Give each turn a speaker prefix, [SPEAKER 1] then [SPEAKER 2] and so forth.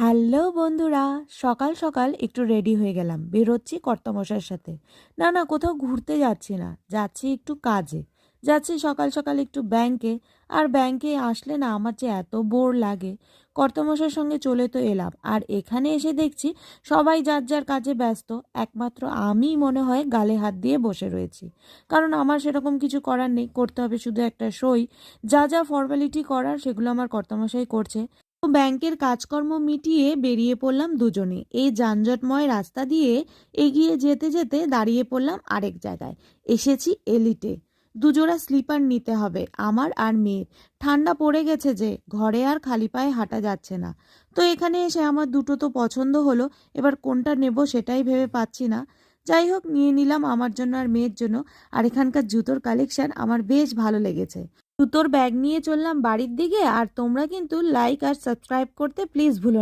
[SPEAKER 1] Hello বন্ধুরা, সকাল সকাল একটু রেডি হয়ে গেলাম। বেরোচ্ছি কর্তামশাইয়ের সাথে। না না, কোথাও ঘুরতে যাচ্ছি না। যাচ্ছি একটু কাজে। যাচ্ছি সকাল সকাল একটু ব্যাংকে আর ব্যাংকে আসলে না আমার যে এত বোর লাগে, কর্তামশাইয়ের সঙ্গে চলে তো এলাম। আর এখানে এসে দেখছি সবাই যার যার কাজে ব্যস্ত, একমাত্র আমিই মনে হয় গালে হাত দিয়ে বসে রয়েছি। কারণ আমার সেরকম কিছু করার নেই, করতে হবে শুধু একটা সই। যা যা ফর্মালিটি করার সেগুলো আমার কর্তামশাই করছে। ব্যাংকের কাজকর্ম মিটিয়ে বেরিয়ে পড়লাম দুজনে। এই যানজটময় রাস্তা দিয়ে এগিয়ে যেতে যেতে দাঁড়িয়ে পড়লাম আরেক জায়গায়। এসেছি এলিটে। দুজোড়া স্লিপার নিতে হবে, আমার আর মেয়ের। ঠান্ডা পড়ে গেছে যে, ঘরে আর খালি পায়ে হাঁটা যাচ্ছে না। তো এখানে এসে আমার দুটো তো পছন্দ হলো, এবার কোনটা নেব সেটাই ভেবে পাচ্ছি না। যাই হোক, নিয়ে নিলাম আমার জন্য আর মেয়ের জন্য। আর এখানকার জুতোর কালেকশন আমার বেশ ভালো লেগেছে। জুতোর ব্যাগ নিয়ে চললাম বাড়ির দিকে আর তোমরা কিন্তু লাইক আর সাবস্ক্রাইব করতে প্লিজ ভুলো